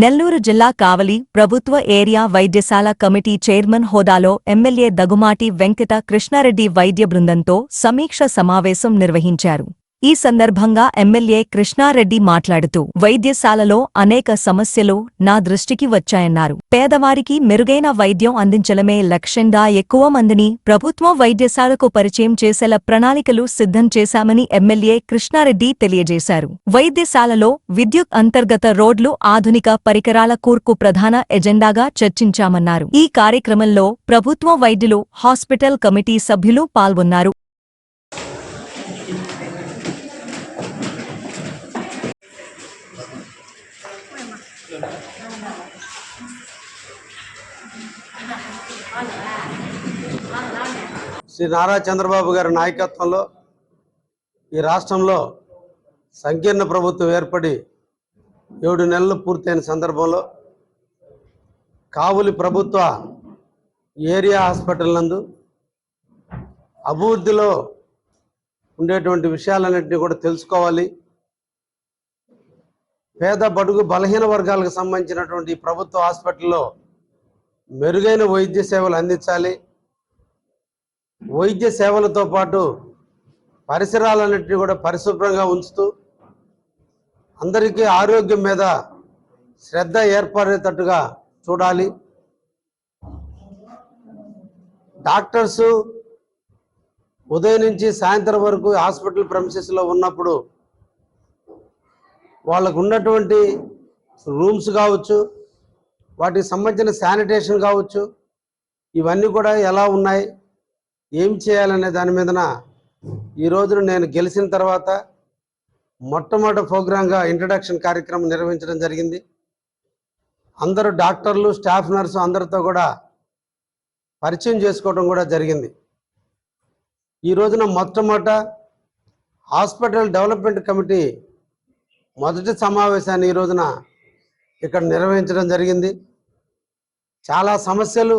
నెల్లూరు జిల్లా కావలి ప్రభుత్వ ఏరియా వైద్యశాల కమిటీ చైర్మన్ హోదాలో ఎమ్మెల్యే దగుమాటి వెంకట కృష్ణారెడ్డి వైద్య బృందంతో సమీక్ష సమావేశం నిర్వహించారు. ఈ సందర్భంగా ఎమ్మెల్యే కృష్ణారెడ్డి మాట్లాడుతూ వైద్యశాలలో అనేక సమస్యలు నా దృష్టికి వచ్చాయన్నారు. పేదవారికి మెరుగైన వైద్యం అందించడమే లక్ష్యంగా ఎక్కువ మందిని ప్రభుత్వ వైద్యశాలకు పరిచయం చేసేలా ప్రణాళికలు సిద్ధం చేశామని ఎమ్మెల్యే కృష్ణారెడ్డి తెలియజేశారు. వైద్యశాలలో విద్యుత్ అంతర్గత రోడ్లు ఆధునిక పరికరాల కూర్పు ప్రధాన ఎజెండాగా చర్చించామన్నారు. ఈ కార్యక్రమంలో ప్రభుత్వ వైద్యులు హాస్పిటల్ కమిటీ సభ్యులు పాల్గొన్నారు. శ్రీ నారా చంద్రబాబు గారి నాయకత్వంలో ఈ రాష్ట్రంలో సంకీర్ణ ప్రభుత్వం ఏర్పడి ఏడు నెలలు పూర్తయిన సందర్భంలో కావులి ప్రభుత్వ ఏరియా హాస్పిటల్ నందు అభివృద్ధిలో ఉండేటువంటి విషయాలన్నింటినీ కూడా తెలుసుకోవాలి. పేద బడుగు బలహీన వర్గాలకు సంబంధించినటువంటి ప్రభుత్వ హాస్పిటల్లో మెరుగైన వైద్య సేవలు అందించాలి. వైద్య సేవలతో పాటు పరిసరాలన్నింటినీ కూడా పరిశుభ్రంగా ఉంచుతూ అందరికీ ఆరోగ్యం మీద శ్రద్ధ ఏర్పడేటట్టుగా చూడాలి. డాక్టర్స్ ఉదయం నుంచి సాయంత్రం వరకు హాస్పిటల్ ప్రమిసెస్లో ఉన్నప్పుడు వాళ్ళకు ఉన్నటువంటి రూమ్స్ కావచ్చు వాటికి సంబంధించిన శానిటేషన్ కావచ్చు ఇవన్నీ కూడా ఎలా ఉన్నాయి ఏం చేయాలనే దాని మీదన ఈ రోజున నేను గెలిచిన తర్వాత మొట్టమొదటి ప్రోగ్రాంగా ఇంట్రడక్షన్ కార్యక్రమం నిర్వహించడం జరిగింది. అందరూ డాక్టర్లు స్టాఫ్ నర్సు అందరితో కూడా పరిచయం చేసుకోవడం కూడా జరిగింది. ఈ రోజున మొట్టమొదట హాస్పిటల్ డెవలప్మెంట్ కమిటీ మొదటి సమావేశాన్ని ఈ రోజున ఇక్కడ నిర్వహించడం జరిగింది. చాలా సమస్యలు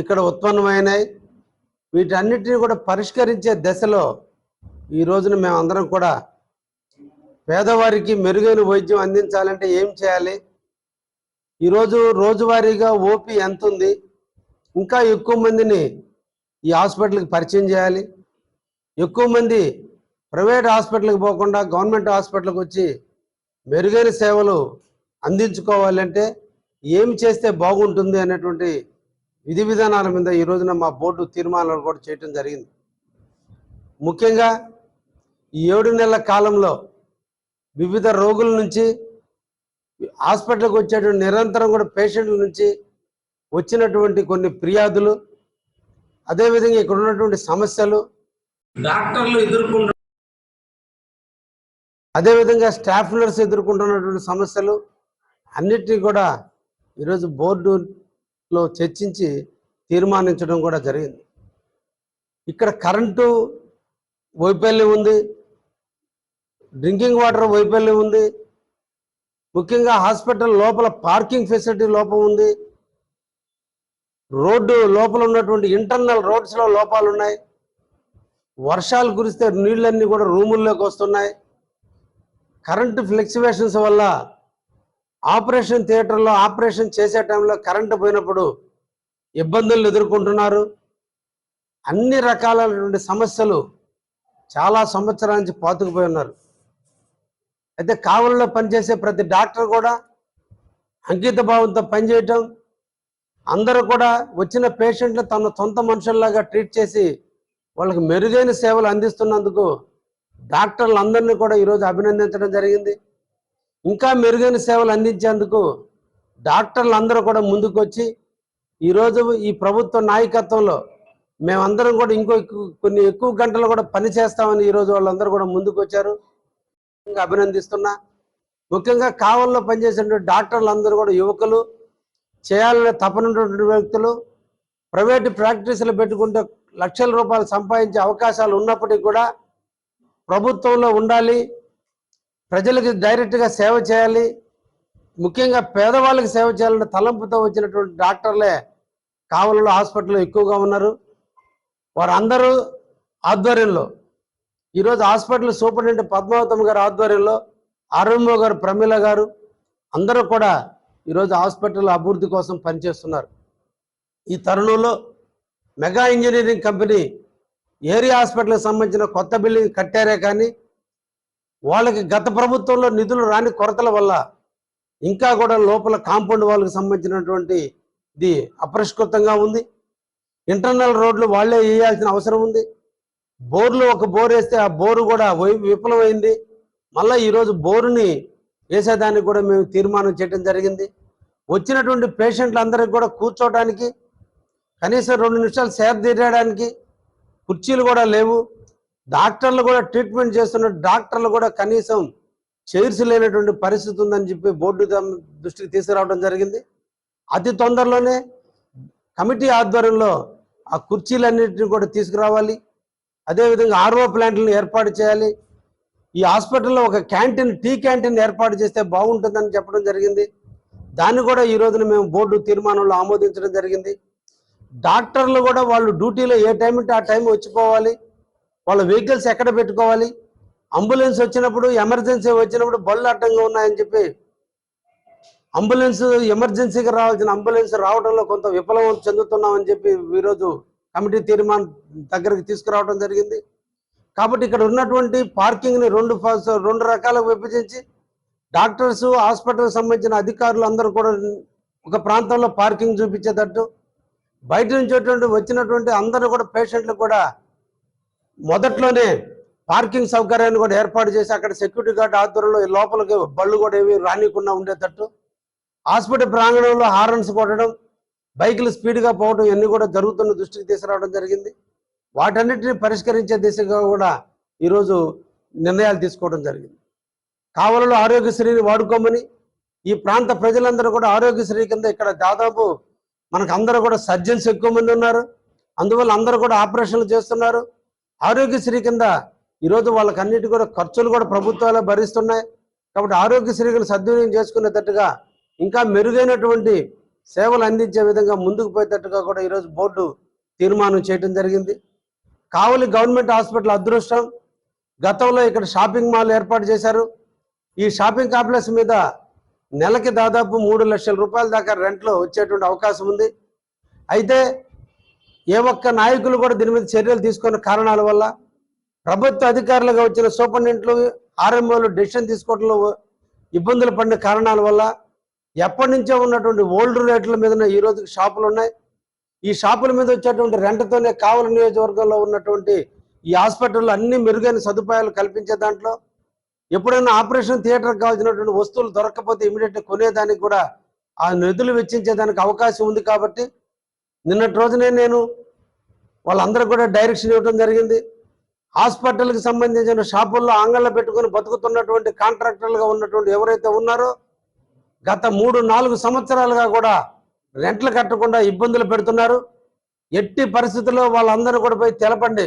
ఇక్కడ ఉత్పన్నమైనాయి. వీటన్నిటిని కూడా పరిష్కరించే దశలో ఈ రోజున మేమందరం కూడా పేదవారికి మెరుగైన వైద్యం అందించాలంటే ఏం చేయాలి? ఈరోజు రోజువారీగా ఓపీ ఎంత ఉంది? ఇంకా ఎక్కువ మందిని ఈ హాస్పిటల్కి పరిచయం చేయాలి. ఎక్కువ మంది ప్రైవేట్ హాస్పిటల్కి పోకుండా గవర్నమెంట్ హాస్పిటల్కి వచ్చి మెరుగైన సేవలు అందించుకోవాలంటే ఏం చేస్తే బాగుంటుంది అనేటువంటి విధి విధానాల మీద ఈ రోజున మా బోర్డు తీర్మానాలు కూడా చేయటం జరిగింది. ముఖ్యంగా ఈ ఏడు నెలల కాలంలో వివిధ రోగుల నుంచి హాస్పిటల్కి వచ్చేటువంటి నిరంతరం కూడా పేషెంట్ల నుంచి వచ్చినటువంటి కొన్ని ఫిర్యాదులు అదేవిధంగా ఇక్కడ ఉన్నటువంటి సమస్యలు. డాక్టర్లు ఎదుర్కొంటున్న అదేవిధంగా స్టాఫ్ నర్స్ ఎదుర్కొంటున్నటువంటి సమస్యలు అన్నిటినీ కూడా ఈరోజు బోర్డులో చర్చించి తీర్మానించడం కూడా జరిగింది. ఇక్కడ కరెంటు వైఫల్యం ఉంది డ్రింకింగ్ వాటర్ వైఫల్యం ఉంది ముఖ్యంగా హాస్పిటల్ లోపల పార్కింగ్ ఫెసిలిటీ లోపం ఉంది రోడ్డు లోపల ఉన్నటువంటి ఇంటర్నల్ రోడ్స్లో లోపాలు ఉన్నాయి వర్షాలు కురిస్తే నీళ్ళన్నీ కూడా రూముల్లోకి వస్తున్నాయి. కరెంటు ఫ్లెక్సివేషన్స్ వల్ల ఆపరేషన్ థియేటర్లో ఆపరేషన్ చేసే టైంలో కరెంటు పోయినప్పుడు ఇబ్బందులు ఎదుర్కొంటున్నారు. అన్ని రకాలైనటువంటి సమస్యలు చాలా సంవత్సరాల నుంచి పాతుకుపోయి ఉన్నారు. అయితే కావలిలో పనిచేసే ప్రతి డాక్టర్ కూడా అంకిత భావంతో పనిచేయటం అందరూ కూడా వచ్చిన పేషెంట్లు తన సొంత మనుషుల్లాగా ట్రీట్ చేసి వాళ్ళకి మెరుగైన సేవలు అందిస్తున్నందుకు డాక్టర్లు అందరినీ కూడా ఈరోజు అభినందించడం జరిగింది. ఇంకా మెరుగైన సేవలు అందించేందుకు డాక్టర్లు అందరూ కూడా ముందుకొచ్చి ఈరోజు ఈ ప్రభుత్వ నాయకత్వంలో మేమందరం కూడా ఇంకో కొన్ని ఎక్కువ గంటలు కూడా పని చేస్తామని ఈరోజు వాళ్ళందరూ కూడా ముందుకు వచ్చారు ఇంకా అభినందిస్తున్నా. ముఖ్యంగా కావల్లో పనిచేసినటువంటి డాక్టర్లు అందరూ కూడా యువకులు చేయాలనే తపనటువంటి వ్యక్తులు ప్రైవేట్ ప్రాక్టీసులు పెట్టుకుంటే లక్షల రూపాయలు సంపాదించే అవకాశాలు ఉన్నప్పటికీ కూడా ప్రభుత్వంలో ఉండాలి ప్రజలకు డైరెక్ట్గా సేవ చేయాలి ముఖ్యంగా పేదవాళ్ళకి సేవ చేయాలంటే తలంపుతో వచ్చినటువంటి డాక్టర్లే కావలలో హాస్పిటల్లో ఎక్కువగా ఉన్నారు. వారందరూ ఆధ్వర్యంలో ఈరోజు హాస్పిటల్ సూపరింటెండెంట్ పద్మావతం గారు ఆధ్వర్యంలో ఆరంభ గారు ప్రమీల గారు అందరూ కూడా ఈరోజు హాస్పిటల్ అభివృద్ధి కోసం పనిచేస్తున్నారు. ఈ తరుణంలో మెగా ఇంజనీరింగ్ కంపెనీ ఏరియా హాస్పిటల్కి సంబంధించిన కొత్త బిల్డింగ్ కట్టారే కానీ వాళ్ళకి గత ప్రభుత్వంలో నిధులు రాని కొరతల వల్ల ఇంకా కూడా లోపల కాంపౌండ్ వాళ్ళకి సంబంధించినటువంటి ఇది అపరిష్కృతంగా ఉంది. ఇంటర్నల్ రోడ్లు వాళ్ళే వేయాల్సిన అవసరం ఉంది. బోర్లు ఒక బోర్ వేస్తే ఆ బోరు కూడా విఫలమైంది. మళ్ళీ ఈరోజు బోరుని వేసేదానికి కూడా మేము తీర్మానం చేయడం జరిగింది. వచ్చినటువంటి పేషెంట్లందరికీ కూడా కూర్చోవడానికి కనీసం రెండు నిమిషాలు సేద తీరడానికి కుర్చీలు కూడా లేవు. డాక్టర్లు కూడా ట్రీట్మెంట్ చేస్తున్న డాక్టర్లు కూడా కనీసం చైర్స్ లేనటువంటి పరిస్థితి ఉందని చెప్పి బోర్డు దృష్టికి తీసుకురావడం జరిగింది. అతి తొందరలోనే కమిటీ ఆధ్వర్యంలో ఆ కుర్చీలన్నింటిని కూడా తీసుకురావాలి. అదేవిధంగా ఆర్ఓ ప్లాంట్లను ఏర్పాటు చేయాలి. ఈ హాస్పిటల్లో ఒక క్యాంటీన్ టీ క్యాంటీన్ ఏర్పాటు చేస్తే బాగుంటుందని చెప్పడం జరిగింది. దాన్ని కూడా ఈ రోజున మేము బోర్డు తీర్మానంలో ఆమోదించడం జరిగింది. డాక్టర్లు కూడా వాళ్ళు డ్యూటీలో ఏ టైం ఉంటే ఆ టైం వచ్చిపోవాలి. వాళ్ళ వెహికల్స్ ఎక్కడ పెట్టుకోవాలి? అంబులెన్స్ వచ్చినప్పుడు ఎమర్జెన్సీ వచ్చినప్పుడు బళ్ళు అడ్డంగా ఉన్నాయని చెప్పి అంబులెన్స్ ఎమర్జెన్సీగా రావాల్సిన అంబులెన్స్ రావడంలో కొంత విఫలం చెందుతున్నామని చెప్పి ఈరోజు కమిటీ తీర్మానం దగ్గరికి తీసుకురావడం జరిగింది. కాబట్టి ఇక్కడ ఉన్నటువంటి పార్కింగ్ని రెండు రెండు రకాలుగా విభజించి డాక్టర్స్ హాస్పిటల్కి సంబంధించిన అధికారులు అందరూ కూడా ఒక ప్రాంతంలో పార్కింగ్ చూపించేటట్టు బయట నుంచి వచ్చినటువంటి అందరూ కూడా పేషెంట్లు కూడా మొదట్లోనే పార్కింగ్ సౌకర్యాన్ని కూడా ఏర్పాటు చేసి అక్కడ సెక్యూరిటీ గార్డ్ ఆధ్వర్యంలో ఈ లోపలికి బళ్ళు కూడా ఏవి రానికుండా ఉండేటట్టు. హాస్పిటల్ ప్రాంగణంలో హారన్స్ కొట్టడం బైకులు స్పీడ్గా పోవడం ఇవన్నీ కూడా జరుగుతున్న దృష్టికి తీసుకురావడం జరిగింది. వాటన్నిటిని పరిష్కరించే దిశగా కూడా ఈరోజు నిర్ణయాలు తీసుకోవడం జరిగింది. కావలలో ఆరోగ్యశ్రీని వాడుకోమని ఈ ప్రాంత ప్రజలందరూ కూడా ఆరోగ్యశ్రీ కింద ఇక్కడ దాదాపు మనకు అందరూ కూడా సర్జన్స్ ఎక్కువ మంది ఉన్నారు. అందువల్ల అందరూ కూడా ఆపరేషన్లు చేస్తున్నారు. ఆరోగ్యశ్రీ కింద ఈరోజు వాళ్ళకి అన్నిటి కూడా ఖర్చులు కూడా ప్రభుత్వాలే భరిస్తున్నాయి. కాబట్టి ఆరోగ్యశ్రీని సద్వినియోగం చేసుకునేటట్టుగా ఇంకా మెరుగైనటువంటి సేవలు అందించే విధంగా ముందుకు పోయేటట్టుగా కూడా ఈరోజు బోర్డు తీర్మానం చేయడం జరిగింది. కావలి గవర్నమెంట్ హాస్పిటల్ అదృష్టం. గతంలో ఇక్కడ షాపింగ్ మాల్ ఏర్పాటు చేశారు. ఈ షాపింగ్ కాంప్లెక్స్ మీద నెలకి దాదాపు మూడు లక్షల రూపాయల దాకా రెంట్లో వచ్చేటువంటి అవకాశం ఉంది. అయితే ఏ ఒక్క నాయకులు కూడా దీని మీద చర్యలు తీసుకున్న కారణాల వల్ల ప్రభుత్వ అధికారులుగా వచ్చిన సూపరింటెండెంట్లు ఆర్ఎంఓలు డెసిషన్ తీసుకోవడంలో ఇబ్బందులు పడిన కారణాల వల్ల ఎప్పటి నుంచో ఉన్నటువంటి ఓల్డ్ రేట్ల మీద ఈ రోజు షాపులు ఉన్నాయి. ఈ షాపుల మీద వచ్చేటువంటి రెంట్తోనే కావలి నియోజకవర్గంలో ఉన్నటువంటి ఈ హాస్పిటల్లో అన్ని మెరుగైన సదుపాయాలు కల్పించే దాంట్లో ఎప్పుడైనా ఆపరేషన్ థియేటర్కి కావాల్సినటువంటి వస్తువులు దొరకకపోతే ఇమీడియట్ కొనేదానికి కూడా ఆ నిధులు వెచ్చించేదానికి అవకాశం ఉంది కాబట్టి నిన్నటి రోజునే నేను వాళ్ళందరూ కూడా డైరెక్షన్ ఇవ్వడం జరిగింది. హాస్పిటల్కి సంబంధించిన షాపుల్లో ఆంగళ్ళ పెట్టుకొని బతుకుతున్నటువంటి కాంట్రాక్టర్లుగా ఉన్నటువంటి ఎవరైతే ఉన్నారో గత మూడు నాలుగు సంవత్సరాలుగా కూడా రెంట్లు కట్టకుండా ఇబ్బందులు పెడుతున్నారు. ఎట్టి పరిస్థితుల్లో వాళ్ళందరూ కూడా పోయి తెలపండి.